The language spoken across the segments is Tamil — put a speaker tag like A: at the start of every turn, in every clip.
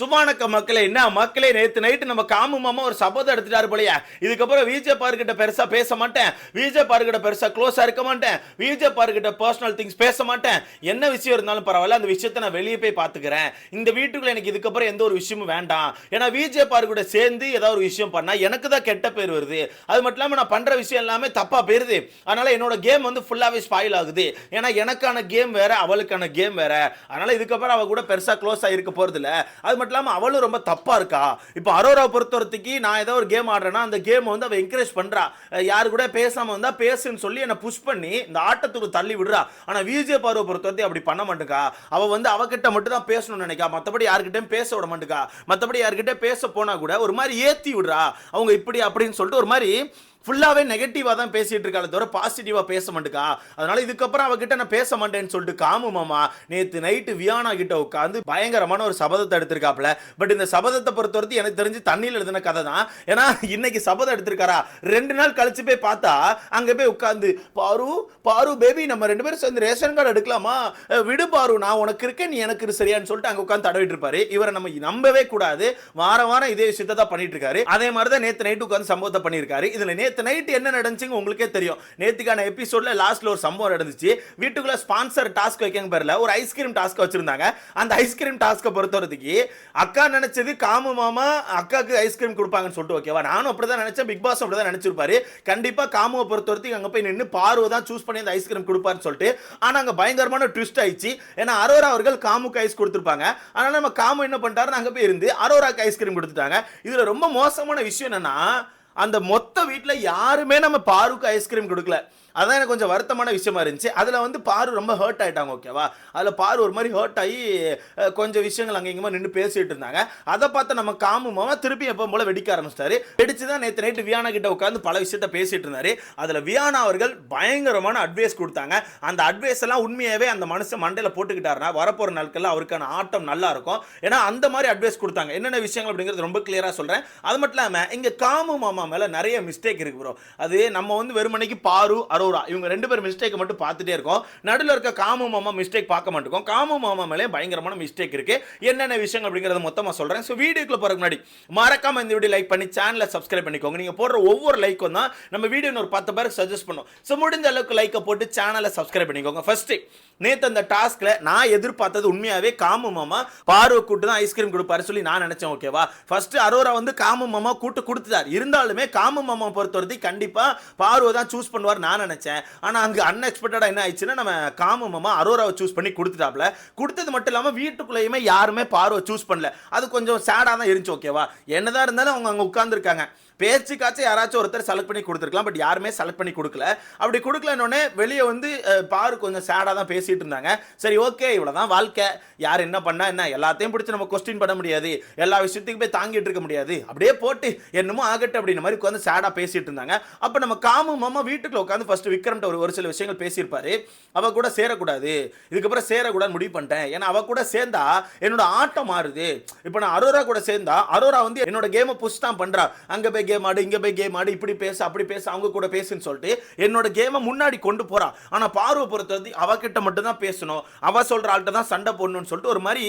A: சுமானக்க மக்களே என்ன மக்களே நேத்து நைட்டு நம்ம காமு மாமா ஒரு சபதம் எடுத்துட்டாரு போலயா. இதுக்கப்புறம் விஜய் பார்க்கிட்ட பெருசா பேச மாட்டேன். விஜய் பார்க்கிட்ட பெருசா க்ளோஸா இருக்க மாட்டேன். விஜய் பார்க்கிட்ட பர்சனல் திங்ஸ் பேச மாட்டேன். என்ன விஷயம் இருந்தாலும் பரவாயில்ல அந்த விஷயத்த நான் வெளியே போய் பாத்துக்கிறேன் இந்த வீட்டுக்குள்ள எனக்கு இதுக்கப்புறம் எந்த ஒரு விஷயமும் வேண்டாம். ஏன்னா விஜய் பார்க்கிட்ட சேர்ந்து ஏதாவது ஒரு விஷயம் பண்ணா எனக்கு தான் கெட்ட பேர் வருது. அது மட்டும் இல்லாமல் நான் பண்ற விஷயம் எல்லாமே தப்பா போயிருது. அதனால என்னோட கேம் வந்து ஃபுல்லாவே ஸ்பாயில் ஆகுது. ஏன்னா எனக்கான கேம் வேற அவளுக்கான கேம் வேற. அதனால இதுக்கப்புறம் அவ கூட பெருசா க்ளோஸ் ஆகிருக்க போறது இல்ல அது மட்டும் இல்லாமல் அவளும் ரொம்ப தப்பாக இருக்கா? இப்போ அரோரா பொறுத்தவரத்துக்கு நான் ஏதோ ஒரு கேம் ஆடுறேன்னா அந்த கேம் வந்து அவள் என்கரேஜ் பண்ணுறா யார் யாரு கூட பேசாமல் வந்தால் பேசுன்னு சொல்லி என்னை புஷ் பண்ணி இந்த ஆட்டத்துக்கு தள்ளி விடுறா. ஆனால் விஜய பார்வை பொறுத்தவரத்தையும் அப்படி பண்ண மாட்டேங்கா அவள் வந்து அவகிட்ட மட்டும் தான் பேசணும்னு நினைக்கா? மற்றபடி யார்கிட்டயும் பேச விட மாட்டேங்கா மற்றபடி யார்கிட்ட பேச போனால் கூட ஒரு மாதிரி ஏற்றி விடுறா. அவங்க இப்படி அப்படின்னு சொல்லிட்டு ஒரு மாதிரி ஃபுல்லாகவே நெகட்டிவாக தான் பேசிகிட்டு இருக்காளே தவிர பாசிட்டிவாக பேச மாட்டேக்கா. அதனால இதுக்கப்புறம் அவகிட்ட நான் பேச மாட்டேன்னு சொல்லிட்டு காமு மாமா நேற்று நைட்டு வியானா கிட்ட உட்காந்து பயங்கரமான ஒரு சபதத்தை எடுத்திருக்காப்ல பட் இந்த சபதத்தை பொறுத்தவரைக்கும் எனக்கு தெரிஞ்சு தண்ணியில் எழுதின கதை தான். ஏன்னா இன்னைக்கு சபதம் எடுத்திருக்காரா? ரெண்டு நாள் கழிச்சு போய் பார்த்தா அங்கே போய் உட்காந்து பாரு பாரு பேபி நம்ம ரெண்டு பேரும் சேர்ந்து ரேஷன் கார்டு எடுக்கலாமா? விடு பாரு நான் உனக்கு இருக்கேன் நீ எனக்கு சரியான்னு சொல்லிட்டு அங்கே உட்காந்து தடவிட்டு இருப்பாரு. இவரை நம்ம நம்பவே கூடாது. வாரம் வாரம் இதே விஷயத்தை தான் பண்ணிட்டு இருக்காரு. அதே மாதிரி தான் நேற்று நைட்டு உட்காந்து சம்பவத்தை பண்ணியிருக்காரு. இதுல நேற்று நேற்று நைட்டு என்ன நடந்துச்சுங்க உங்களுக்கே தெரியும். நேற்றுக்கான எபிசோடில் லாஸ்ட்டில் ஒரு சம்பவம் நடந்துச்சு. வீட்டுக்குள்ளே ஸ்பான்சர் டாஸ்க் வைக்கங்க பேரில். ஒரு ஐஸ்கிரீம் டாஸ்க் வச்சுருந்தாங்க. அந்த ஐஸ்கிரீம் டாஸ்க்கை பொறுத்தவரத்துக்கு அக்கா நினச்சது காமு மாமா அக்காவுக்கு ஐஸ்கிரீம் கொடுப்பாங்கன்னு சொல்லிட்டு ஓகேவா நானும் அப்படி தான் நினச்சேன். பிக் பாஸ் அப்படி தான் நினச்சிருப்பாரு. கண்டிப்பாக காமுவை பொறுத்தவரத்துக்கு அங்கே போய் நின்று பார்வை தான் சூஸ் பண்ணி அந்த ஐஸ்கிரீம் கொடுப்பாருன்னு சொல்லிட்டு ஆனால் அங்கே பயங்கரமான ட்விஸ்ட் ஆயிடுச்சு. ஏன்னா அரோரா அவர்கள் காமுக்கு ஐஸ் கொடுத்துருப்பாங்க. அதனால் நம்ம காமு என்ன பண்ணிட்டாரு அங்கே போய் இருந்து அரோராக்கு ஐஸ்கிரீம் கொடுத்துட்டாங்க. இதில் ரொம்ப மோசமான விஷயம் என்னன்னா அந்த மொத்த வீட்டில் யாருமே நம்ம பாருக்கு ஐஸ்கிரீம் கொடுக்கல. அதான் எனக்கு கொஞ்சம் வருத்தமான விஷயமா இருந்துச்சு. அதில் வந்து பாரு ரொம்ப ஹர்ட் ஆயிட்டாங்க ஓகேவா அதில் பாரு ஒரு மாதிரி ஹர்ட் ஆகி கொஞ்சம் விஷயங்கள் அங்கே இங்கேமா நின்று பேசிட்டு இருந்தாங்க. அதை பார்த்து நம்ம காமு மாமா திருப்பி எப்போ போல வெடிக்க ஆரம்பிச்சிட்டாரு. வெடிச்சு தான் நேற்று நைட்டு வியானா கிட்ட உட்காந்து பல விஷயத்த பேசிட்டு இருந்தாரு. அதில் வியானா அவர்கள் பயங்கரமான அட்வைஸ் கொடுத்தாங்க. அந்த அட்வைஸ் எல்லாம் உண்மையாகவே அந்த மனுஷன் மண்டையில் போட்டுக்கிட்டாருன்னா வரப்போகிற நாட்களில் அவருக்கான ஆட்டம் நல்லா இருக்கும். ஏன்னா அந்த மாதிரி அட்வைஸ் கொடுத்தாங்க. என்னென்ன விஷயங்கள் அப்படிங்கிறது ரொம்ப கிளியராக சொல்கிறேன் அது மட்டும் இல்லாமல் இங்கே காமு மாமா மேலே நிறைய மிஸ்டேக் இருக்கு ப்ரோ அது நம்ம வந்து வெறுமனைக்கு பாரு அரோரா இவங்க ரெண்டு பேர் மிஸ்டேக்கை மட்டும் பார்த்துட்டே இருக்கோம். நடுவில் இருக்க காமு மாமா மிஸ்டேக் பார்க்க மாட்டோம் காமு மாமா மேலே பயங்கரமான மிஸ்டேக் இருக்கு. என்னென்ன விஷயங்கள் அப்படிங்கிறத மொத்தமாக சொல்கிறேன் ஸோ வீடியோக்குள்ள போகிறதுக்கு முன்னாடி மறக்காம இந்த வீடியோ லைக் பண்ணி சேனலை சப்ஸ்கிரைப் பண்ணிக்கோங்க. நீங்கள் போடுற ஒவ்வொரு லைக்கும் தான் நம்ம வீடியோ ஒரு பத்து பேருக்கு சஜஸ்ட் பண்ணும். ஸோ முடிஞ்ச அளவுக்கு லைக்கை போட்டு சேனலை சப்ஸ்கிரைப் பண்ணிக்கோங்க. ஃபஸ்ட்டு நேற்று அந்த டாஸ்க்ல நான் எதிர்பார்த்தது உண்மையாவே காமு மாமா பார்வை கூட்டு தான் ஐஸ்கிரீம் கொடுப்பாரு சொல்லி நான் நினைச்சேன் ஓகேவா ஃபர்ஸ்ட் அரோரா வந்து காமு மாமா கூட்டு கொடுத்துட்டார். இருந்தாலுமே காமு மாமா பொறுத்தவரைக்கும் கண்டிப்பா பார்வை தான் சூஸ் பண்ணுவார் நான் நினைச்சேன். ஆனா அங்க அன்எக்ஸ்பெக்டடா என்ன ஆயிடுச்சுன்னா நம்ம காமு மாமா அரோராவை சூஸ் பண்ணி கொடுத்துட்டாப்ல. கொடுத்தது மட்டும் இல்லாம வீட்டுக்குள்ளேயுமே யாருமே பார்வை சூஸ் பண்ணல. அது கொஞ்சம் சேடா தான் இருந்துச்சு ஓகேவா என்னதான் இருந்தாலும் அவங்க அங்க உட்கார்ந்துருக்காங்க. பேச்சுக்காச்சும் யாராச்சும் ஒருத்தர் செலக்ட் பண்ணி கொடுத்துருக்கலாம் பட் யாருமே செலக்ட் பண்ணி கொடுக்கல. அப்படி கொடுக்கலன்னொடனே வெளியே வந்து பாரு கொஞ்சம் சேடாக தான் பேசிகிட்டு இருந்தாங்க. சரி ஓகே இவ்வளோதான் வாழ்க்கை. யார் என்ன பண்ணா என்ன? எல்லாத்தையும் பிடிச்சி நம்ம கொஸ்டின் பண்ண முடியாது. எல்லா விஷயத்துக்கும் போய் தாங்கிட்டு இருக்க முடியாது. அப்படியே போட்டு என்னமோ ஆகட்டு அப்படின்ற மாதிரி உட்காந்து சேடாக பேசிகிட்டு இருந்தாங்க. அப்போ நம்ம காமு மாமா வீட்டுக்குள்ள உட்காந்து ஃபர்ஸ்ட் விக்ரம்ட்ட ஒரு ஒரு சில விஷயங்கள் பேசியிருப்பாரு. அவ கூட சேரக்கூடாது. இதுக்கப்புறம் சேரக்கூடாதுன்னு முடிவு பண்ணிட்டேன். ஏன்னா அவ கூட சேர்ந்தா என்னோட ஆட்டம் மாறுது. இப்போ நான் அரோரா கூட சேர்ந்தா அரோரா வந்து என்னோட கேமை புஷ் தான் பண்ணுறா அங்கே போய் கேம் ஆடு இங்க போய் கேம் ஆடு இப்படி பேசு அப்படி பேசு அவங்க கூட பேசுன்னு சொல்லிட்டு என்னோட கேமை முன்னாடி கொண்டு போறா. ஆனால் பார்வை பொறுத்தது அவகிட்ட மட்டும் தான் பேசணும். அவ சொல்ற ஆள்கிட்ட தான் சண்டை போடணும்னு சொல்லிட்டு ஒரு மாதிரி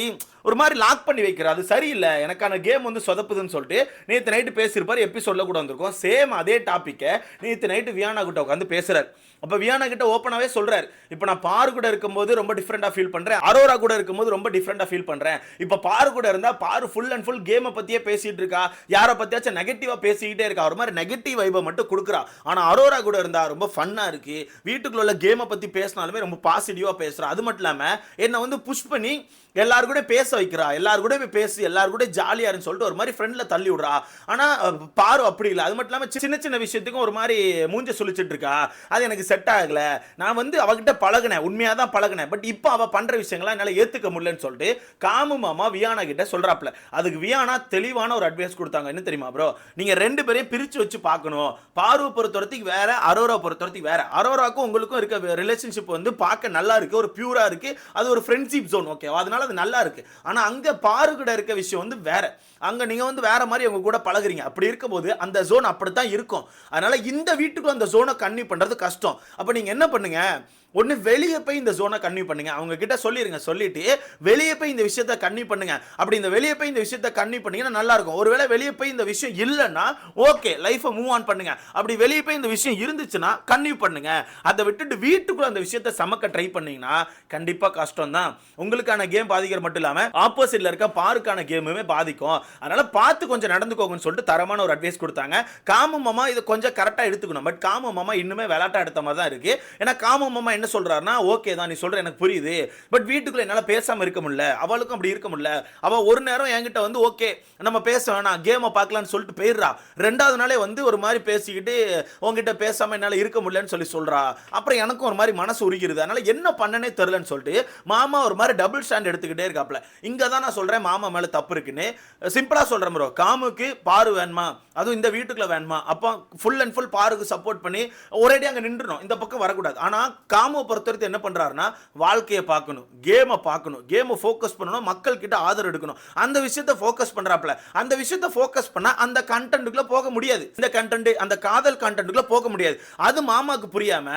A: ஒரு மாதிரி லாக் பண்ணி வைக்கிறா. அது சரியில்லை. எனக்கான கேம் வந்து சொதப்புதுன்னு சொல்லிட்டு நேற்று நைட்டு பேசியிருப்பாரு. எபிசோட்ல கூட வந்திருக்கோம். சேம் அதே டாப்பிக்கை நேற்று நைட்டு வியானா கிட்ட உட்காந்து பேசுகிறார் அப்போ வியானா கிட்ட ஓப்பனாகவே சொல்கிறார் இப்போ நான் பாரு கூட இருக்கும்போது ரொம்ப டிஃப்ரெண்டாக ஃபீல் பண்ணுறேன் அரோரா கூட இருக்கும்போது ரொம்ப டிஃப்ரெண்டாக ஃபீல் பண்ணுறேன் இப்போ பாரு கூட இருந்தால் பாரு ஃபுல் அண்ட் ஃபுல் கேமை பற்றியே பேசிகிட்டு இருக்கா? யாரை பற்றியாச்சும் நெகட்டிவாக பேசிக்கிட்டே இருக்கா? ஒரு மாதிரி நெகட்டிவ் வைபை மட்டும் கொடுக்குறா. ஆனால் அரோரா கூட இருந்தால் ரொம்ப ஃபன்னாக இருக்குது வீட்டுக்குள்ள கேமை பற்றி பேசினாலுமே ரொம்ப பாசிட்டிவாக பேசுகிறா அது மட்டும் இல்லாமல் என்னை வந்து புஷ் பண்ணி எல்லாரும் கூட பேச வைக்கிறா எல்லாரும் கூட போய் பேசி எல்லாரும் கூட ஜாலியா இருன்னு சொல்லிட்டு ஒரு மாதிரி ஃப்ரெண்ட்ல தள்ளி விடுறா. ஆனா பாரு அப்படி இல்லை. அது மட்டும் இல்லாம சின்ன சின்ன விஷயத்துக்கும் ஒரு மாதிரி மூஞ்ச சுழிச்சிட்டு இருக்கா. அது எனக்கு செட் ஆகல. நான் வந்து அவகிட்ட பழகினேன். உண்மையா தான் பழகினேன். பட் இப்போ அவ பண்ற விஷயங்களை என்னால ஏத்துக்க முடியலன்னு சொல்லிட்டு காமு மாமா வியானா கிட்ட சொல்றாப்ல. அதுக்கு வியானா தெளிவான ஒரு அட்வைஸ் கொடுத்தாங்க. என்ன தெரியுமா ப்ரோ நீங்க ரெண்டு பேரையும் பிரிச்சு வச்சு பார்க்கணும். பார்வை பொறுத்தவரத்துக்கு வேற அரோரா பொறுத்தவரத்துக்கு வேற. அரோராக்கும் உங்களுக்கும் இருக்க ரிலேஷன்ஷிப் வந்து பார்க்க நல்லா இருக்கு. ஒரு பியூரா இருக்கு. அது ஒரு ஃப்ரெண்ட்ஷிப் ஜோன் ஓகேவா அதனால அது நல்லா இருக்கு. ஆனா அங்க பாருகிட இருக்க விஷயம் வந்து வேற. அங்க நீங்க வந்து வேற மாதிரி அவங்க கூட பழகுறீங்க. அப்படி இருக்கும்போது அந்த ஜோன் அப்படித்தான் இருக்கும். அதனால இந்த வீட்டுக்கு அந்த ஜோனை கன்னி பண்றது கஷ்டம். அப்ப நீங்க என்ன பண்ணுங்க? ஒன்று வெளியே போய் இந்த ஜோனை கன்வியூ பண்ணுங்க. அவங்க கிட்ட சொல்லிருங்க சொல்லிட்டு வெளியே போய் இந்த விஷயத்த கன்வியூ பண்ணுங்க. அப்படி இந்த வெளியே போய் இந்த விஷயத்த கன்வியூ பண்ணீங்கன்னா நல்லா இருக்கும். ஒருவேளை வெளியே போய் இந்த விஷயம் இல்லைன்னா ஓகே லைஃபை மூவ் ஆன் பண்ணுங்க. அப்படி வெளியே போய் இந்த விஷயம் இருந்துச்சுன்னா கன்வியூ பண்ணுங்க. அதை விட்டுட்டு வீட்டுக்குள்ள அந்த விஷயத்த சமக்க ட்ரை பண்ணீங்கன்னா கண்டிப்பா கஷ்டம் தான் உங்களுக்கான கேம் பாதிக்கிற மட்டும் இல்லாம ஆப்போசிட்ல இருக்க பாருக்கான கேமுமே பாதிக்கும். அதனால பார்த்து கொஞ்சம் நடந்துக்கோங்கன்னு சொல்லிட்டு தரமான ஒரு அட்வைஸ் கொடுத்தாங்க. காம மாமா இதை கொஞ்சம் கரெக்டா எடுத்துக்கணும். பட் காமமாமா இன்னுமே விளாட்டா எடுத்த மாதிரி தான் இருக்கு. ஏன்னா காம மாமா என்ன சொல்றாருன்னா ஓகே தான் நீ சொல்கிற எனக்கு புரியுது. பட் வீட்டுக்குள்ள என்னால் பேசாமல் இருக்க முடியல. அவளுக்கும் அப்படி இருக்க முடியல. அவள் ஒரு நேரம் என்கிட்ட வந்து ஓகே நம்ம பேச வேணாம் கேமை பார்க்கலாம்னு சொல்லிட்டு போயிடுறா. ரெண்டாவது நாளே வந்து ஒரு மாதிரி பேசிக்கிட்டு உங்ககிட்ட பேசாம என்னால் இருக்க முடியலன்னு சொல்லி சொல்றா. அப்புறம் எனக்கும் ஒரு மாதிரி மனசு உருகிறது அதனால என்ன பண்ணனே தெரிலன்னு சொல்லிட்டு மாமா ஒரு மாதிரி டபுள் ஸ்டாண்ட் எடுத்துக்கிட்டே இருக்காப்ல. இங்கே தான் நான் சொல்றேன் மாமா மேல தப்பு இருக்குன்னு. சிம்பிளா சொல்கிறேன் ப்ரோ காமுக்கு பாரு வேணுமா? அதுவும் இந்த வீட்டுக்குள்ள வேணுமா? அப்போ ஃபுல் அண்ட் ஃபுல் பாருக்கு சப்போர்ட் பண்ணி ஒரேடி அங்க நின்றுணும் இந்த பக்கம் வரக்கூடாது. ராமுவை பொறுத்த பொறுத்தவரைக்கும் என்ன பண்றாருன்னா வாழ்க்கையை பார்க்கணும் கேமை பார்க்கணும் கேமை ஃபோக்கஸ் பண்ணணும் மக்கள் கிட்ட ஆதரவு எடுக்கணும். அந்த விஷயத்தை ஃபோக்கஸ் பண்ணுறாப்புல அந்த விஷயத்தை ஃபோக்கஸ் பண்ணால் அந்த கண்டென்ட்டுக்குள்ளே போக முடியாது. இந்த கண்டென்ட் அந்த காதல் கண்டென்ட்டுக்குள்ளே போக முடியாது. அது மாமாவுக்கு புரியாம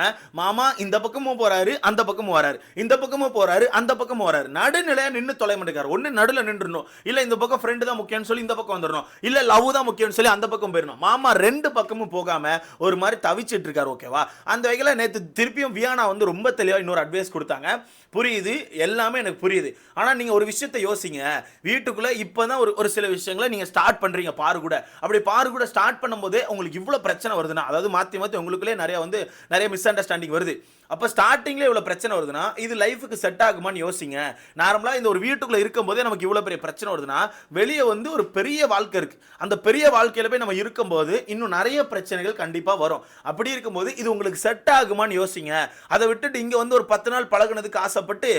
A: மாமா இந்த பக்கமும் போறாரு அந்த பக்கமும் வராரு. இந்த பக்கமும் போறாரு அந்த பக்கமும் வராரு. நடுநிலையாக நின்று தொலை மாட்டேங்காரு ஒன்று நடுவில் நின்றுணும் இல்லை இந்த பக்கம் ஃப்ரெண்டு தான் முக்கியம்னு சொல்லி இந்த பக்கம் வந்துடணும். இல்லை லவ் தான் முக்கியம்னு சொல்லி அந்த பக்கம் போயிடணும். மாமா ரெண்டு பக்கமும் போகாம ஒரு மாதிரி தவிச்சிட்டு இருக்காரு ஓகேவா அந்த வகையில் நேத்து திருப்பியும் வியானா வந்து ரொம்ப தெளிவாக இன்னொரு அட்வைஸ் கொடுத்தாங்க. புரியுது. எல்லாமே எனக்கு புரியுது. ஆனால் நீங்கள் ஒரு விஷயத்தை யோசிங்க. வீட்டுக்குள்ளே இப்போ தான் ஒரு ஒரு சில விஷயங்களை நீங்கள் ஸ்டார்ட் பண்ணுறீங்க பாரு கூட. அப்படி பாரு கூட ஸ்டார்ட் பண்ணும்போதே உங்களுக்கு இவ்வளோ பிரச்சனை வருதுன்னா அதாவது மாற்றி மாற்றி உங்களுக்குள்ளே நிறைய வந்து நிறைய மிஸ் அண்டர்ஸ்டாண்டிங் வருது. அப்போ ஸ்டார்டிங்கில் இவ்வளோ பிரச்சனை வருதுன்னா இது லைஃபுக்கு செட் ஆகுமான்னு யோசிங்க. நார்மலாக இந்த ஒரு வீட்டுக்குள்ளே இருக்கும்போதே நமக்கு இவ்வளோ பெரிய பிரச்சனை வருதுன்னா வெளியே வந்து ஒரு பெரிய வாழ்க்கை இருக்குது அந்த பெரிய வாழ்க்கையில் போய் நம்ம இருக்கும்போது இன்னும் நிறைய பிரச்சனைகள் கண்டிப்பாக வரும். அப்படி இருக்கும்போது இது உங்களுக்கு செட் ஆகுமான்னு யோசிங்க. அதை விட்டுட்டு இங்கே வந்து ஒரு பத்து நாள் பழகுனதுக்கு ஆசைப்பட்டு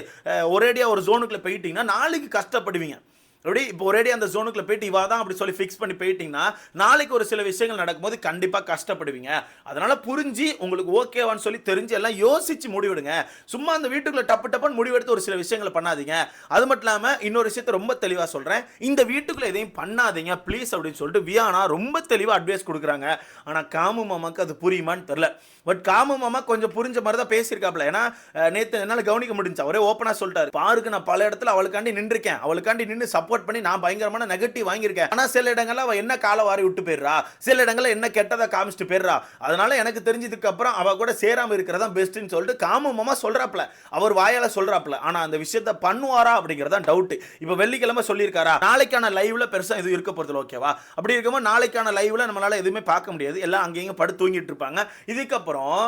A: ஒரேடியாக ஒரு ஜோனுக்குள்ள போயிட்டீங்கன்னா நாளைக்கு கஷ்டப்படுவீங்க. அப்படி இப்போ ஒரேடி அந்த ஜோனுக்குள்ள போயிட்டு இவா தான் அப்படி சொல்லி ஃபிக்ஸ் பண்ணி போயிட்டீங்கன்னா நாளைக்கு ஒரு சில விஷயங்கள் நடக்கும்போது கண்டிப்பாக கஷ்டப்படுவீங்க. அதனால புரிஞ்சு உங்களுக்கு ஓகேவான்னு சொல்லி தெரிஞ்சு எல்லாம் யோசிச்சு முடிவெடுங்க. சும்மா அந்த வீட்டுக்குள்ள டப்பு டப்புன்னு முடிவெடுத்து ஒரு சில விஷயங்களை பண்ணாதீங்க. அது மட்டும் இல்லாமல் இன்னொரு விஷயத்தை ரொம்ப தெளிவாக சொல்கிறேன் இந்த வீட்டுக்குள்ள எதையும் பண்ணாதீங்க ப்ளீஸ் அப்படின்னு சொல்லிட்டு வியானா ரொம்ப தெளிவாக அட்வைஸ் கொடுக்குறாங்க. ஆனால் காமு மாமாக்கு அது புரியுமான்னு தெரில பட் காமு மாமா கொஞ்சம் புரிஞ்ச மாதிரி தான் பேசியிருக்காப்ல ஏன்னா நேற்று என்னால் கவனிக்க முடிஞ்சா அவரே ஓப்பனாக சொல்லிட்டாரு. பாருக்கு நான் பல இடத்துல அவளுக்காண்டி நின்றுருக்கேன். அவளுக்காண்டி நின்று சப்போர்ட் பண்ணி நான் பயங்கரமான நெகட்டிவ் வாங்கியிருக்கேன். ஆனால் சில இடங்களில் அவள் என்ன காலை வாரி விட்டு போயிடுறா? சில இடங்களில் என்ன கெட்டதை காமிச்சிட்டு போயிடுறா? அதனால எனக்கு தெரிஞ்சதுக்கு அப்புறம் கூட சேராமல் இருக்கிறதா பெஸ்ட்டுன்னு சொல்லிட்டு காமமாக சொல்கிறாப்புல அவர் வாயால் சொல்றாப்ல ஆனால் அந்த விஷயத்த பண்ணுவாரா அப்படிங்கிறதான் டவுட் இப்போ வெள்ளிக்கிழமை சொல்லியிருக்காரா? நாளைக்கான லைவ்ல பெருசாக எதுவும் இருக்க போகிறது ஓகேவா அப்படி இருக்கும்போது நாளைக்கான லைவ்ல நம்மளால எதுவுமே பார்க்க முடியாது. எல்லாம் அங்கேயும் படுத்து தூங்கிட்டு இருப்பாங்க. இதுக்கப்புறம்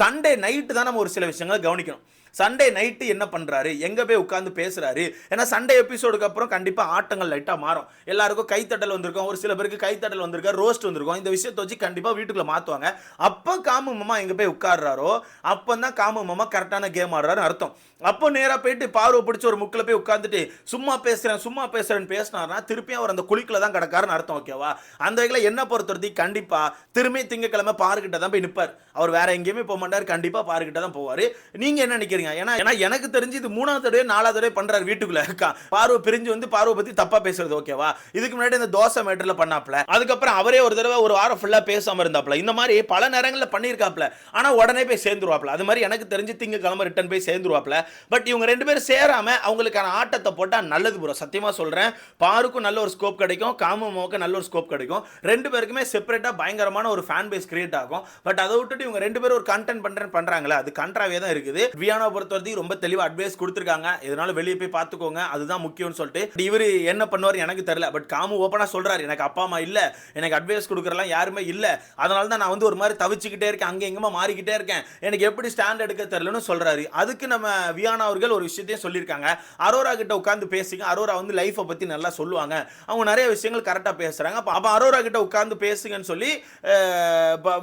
A: சண்டே நைட்டு தான் நம்ம ஒரு சில விஷயங்களை கவனிக்கணும். சண்டே நைட்டு என்ன பண்ணுறாரு எங்கே போய் உட்காந்து பேசுகிறாரு ஏன்னா சண்டே எபிசோடுக்கு அப்புறம் கண்டிப்பாக ஆட்டங்கள் லைட்டாக மாறும். எல்லாருக்கும் கைத்தட்டல் வந்திருக்கும். ஒரு சில பேருக்கு கைத்தட்டல் வந்திருக்கா ரோஸ்ட் வந்திருக்கும். இந்த விஷயத்தை வச்சு கண்டிப்பாக வீட்டுக்குள்ள மாற்றுவாங்க அப்போ காமு மாமா எங்கே போய் உட்கார்றாரோ அப்பதான் காமு மாமா கரெக்டான கேம் ஆடுறாரு அர்த்தம். அப்போ நேராக போயிட்டு பார்வை பிடிச்ச ஒரு முக்கில் போய் உட்காந்துட்டு சும்மா பேசுகிறேன் சும்மா பேசுகிறேன்னு பேசினார்னா திருப்பியும் அவர் அந்த குழிக்கில் தான் கிடக்காருன்னு அர்த்தம் ஓகேவா அந்த வகையில் என்ன பொறுத்தவரைக்கும் கண்டிப்பாக திரும்பி திங்கக்கிழமை பாருக்கிட்ட தான் போய் நிற்பார் அவர் வேற எங்கேயுமே போக மாட்டார். கண்டிப்பா பாருக்கிட்ட தான் போவாரு. நீங்க என்ன நினைக்கிறீங்க? ஏன்னா ஏன்னா எனக்கு தெரிஞ்சு இது மூணாவது தடவை நாலாவது தடவை பண்றாரு வீட்டுக்குள்ள. இருக்கா பார்வை பிரிஞ்சு வந்து பார்வை பத்தி தப்பா பேசுறது ஓகேவா இதுக்கு முன்னாடி இந்த தோசை மேட்டர்ல பண்ணாப்ல. அதுக்கப்புறம் அவரே ஒரு தடவை ஒரு வாரம் ஃபுல்லா பேசாம இருந்தாப்ல. இந்த மாதிரி பல நேரங்களில் பண்ணியிருக்காப்ல ஆனா உடனே போய் சேர்ந்துருவாப்ல. அது மாதிரி எனக்கு தெரிஞ்சு திங்கக்கிழமை ரிட்டர்ன் போய் சேர்ந்துருவாப்ல. பட் இவங்க ரெண்டு பேரும் சேராம அவங்களுக்கான ஆட்டத்தை போட்டா நல்லது ப்ரோ சத்தியமா சொல்றேன். பாருக்கும் நல்ல ஒரு ஸ்கோப் கிடைக்கும். காமமாவுக்கு நல்ல ஒரு ஸ்கோப் கிடைக்கும். ரெண்டு பேருக்குமே செப்பரேட்டா பயங்கரமான ஒரு ஃபேன் பேஸ் கிரியேட் ஆகும். பட் அதை விட்டுட்டு இவங்க ரெண்டு பேரும் ஒரு கண்டென்ட் பண்றேன் பண்றாங்களே அது கண்ட்ராவே தான் இருக்குது. வியானா பொறுத்த வரைக்கும் ரொம்ப தெளிவா அட்வைஸ் கொடுத்துருக்காங்க. இதனால வெளியே போய் பார்த்துக்கோங்க. அதுதான் முக்கியம்னு சொல்லிட்டு. இவர் என்ன பண்ணுவார் எனக்கு தெரியல. பட் காமு ஓப்பனா சொல்றாரு. எனக்கு அப்பா அம்மா இல்ல. எனக்கு அட்வைஸ் கொடுக்குறலாம் யாருமே இல்ல. அதனால தான் நான் வந்து ஒரு மாதிரி தவிச்சுக்கிட்டே இருக்கேன். அங்க எங்கேயுமா மாறிக்கிட்டே இருக்கேன். எனக்கு எப்படி ஸ்டாண்ட் எடுக்க தெரியலன்னு சொல்றாரு. அதுக்கு நம்ம வியானா அவர்கள் ஒரு விஷயத்தையும் சொல்லியிருக்காங்க. அரோரா கிட்ட உட்காந்து பேசுங்க அரோரா வந்து லைஃப்பை பத்தி நல்லா சொல்லுவாங்க. அவங்க நிறைய விஷயங்கள் கரெக்டாக பேசுறாங்க. அப்போ அப்போ அரோரா கிட்ட உட்காந்து பேசுங்கன்னு சொல்லி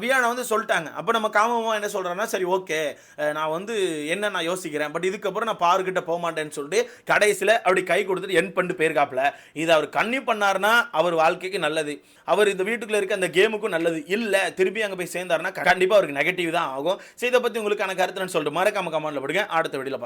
A: வியானா வந்து சொல்லிட்டாங்க. அப்போ நம்ம காமமாக என்ன சொல்கிறோன்னா சரி ஓகே நான் வந்து என்ன நான் யோசிக்கிறேன்? பட் இதுக்கப்புறம் நான் பாருக்கிட்ட போக மாட்டேன்னு சொல்லிட்டு கடைசியில் அப்படி கை கொடுத்துட்டு என் பண்ணிட்டு போயிருக்காப்புல. இது அவர் கண்ணி பண்ணாருன்னா அவர் வாழ்க்கைக்கு நல்லது. அவர் இந்த வீட்டுக்குள்ளே இருக்க அந்த கேமுக்கும் நல்லது. இல்லை திருப்பி அங்கே போய் சேர்ந்தாருன்னா கண்டிப்பாக அவருக்கு நெகட்டிவ் தான் ஆகும். சரி இதை பற்றி உங்களுக்கான கருத்துன்னு சொல்லிட்டு மறக்காம கமெண்ட்டில் போடுங்க. அடுத்த வீடியோவில் பார்க்கலாம்